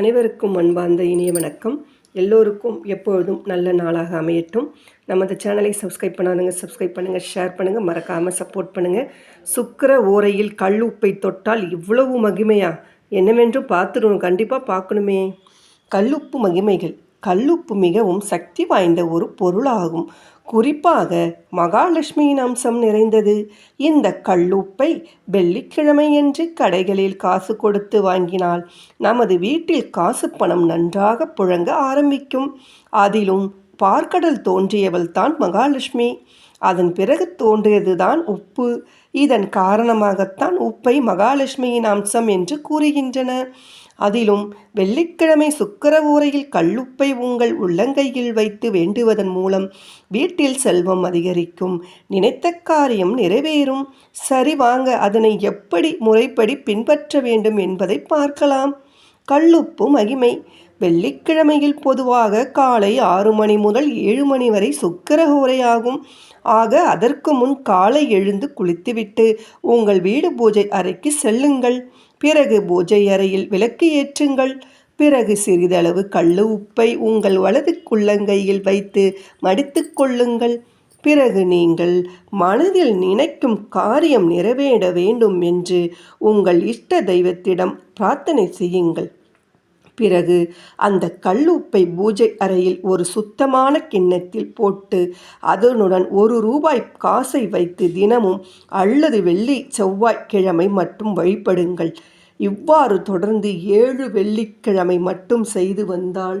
அனைவருக்கும் அன்பார்ந்த இனிய வணக்கம். எல்லோருக்கும் எப்பொழுதும் நல்ல நாளாக அமையட்டும். நமது சேனலை சப்ஸ்கிரைப் பண்ணாதுங்க சப்ஸ்கிரைப் பண்ணுங்கள் ஷேர் பண்ணுங்கள் மறக்காமல் சப்போர்ட் பண்ணுங்கள் சுக்கிர ஓரையில் கல் உப்பை தொட்டால் இவ்வளவு மகிமையா? என்னவென்று பார்த்துடணும். கண்டிப்பாக பார்க்கணுமே. கல்லுப்பு மகிமைகள். கல்லுப்பு மிகவும் சக்தி வாய்ந்த ஒரு பொருளாகும். குறிப்பாக மகாலட்சுமியின் அம்சம் நிறைந்தது. இந்த கல்லுப்பை வெள்ளிக்கிழமையன்று கடைகளில் காசு கொடுத்து வாங்கினால் நமது வீட்டில் காசு பணம் நன்றாக புழங்க ஆரம்பிக்கும். அதிலும் பார்க்கடல் தோன்றியவள் தான் மகாலட்சுமி. அதன் பிறகு தோன்றியதுதான் உப்பு. இதன் காரணமாகத்தான் உப்பை மகாலட்சுமியின் அம்சம் என்று கூறுகின்றன. அதிலும் வெள்ளிக்கிழமை சுக்கர ஊரையில் கல்லுப்பை உங்கள் உள்ளங்கையில் வைத்து வேண்டுவதன் மூலம் வீட்டில் செல்வம் அதிகரிக்கும். நினைத்த காரியம் நிறைவேறும். சரி வாங்க அதனை எப்படி முறைப்படி பின்பற்ற வேண்டும் என்பதை பார்க்கலாம். கல்லுப்பு மகிமை. வெள்ளிக்கிழமையில் பொதுவாக காலை ஆறு மணி முதல் ஏழு மணி வரை சுக்கர ஆக அதற்கு முன் காலை எழுந்து குளித்துவிட்டு உங்கள் வீடு பூஜை அறைக்கு செல்லுங்கள். பிறகு பூஜை அறையில் விளக்கு ஏற்றுங்கள். பிறகு சிறிதளவு கள்ளு உப்பை உங்கள் வலது குள்ளங்கையில் வைத்து மடித்து கொள்ளுங்கள். பிறகு நீங்கள் மனதில் நினைக்கும் காரியம் நிறைவேற வேண்டும் என்று உங்கள் இஷ்ட தெய்வத்திடம் பிரார்த்தனை செய்யுங்கள். பிறகு அந்த கல்லுப்பை பூஜை அறையில் ஒரு சுத்தமான கிண்ணத்தில் போட்டு அதனுடன் ஒரு ரூபாய் காசை வைத்து தினமும் அல்லது வெள்ளி செவ்வாய்க்கிழமை மட்டும் வழிபடுங்கள். இவ்வாறு தொடர்ந்து ஏழு வெள்ளிக்கிழமை மட்டும் செய்து வந்தால்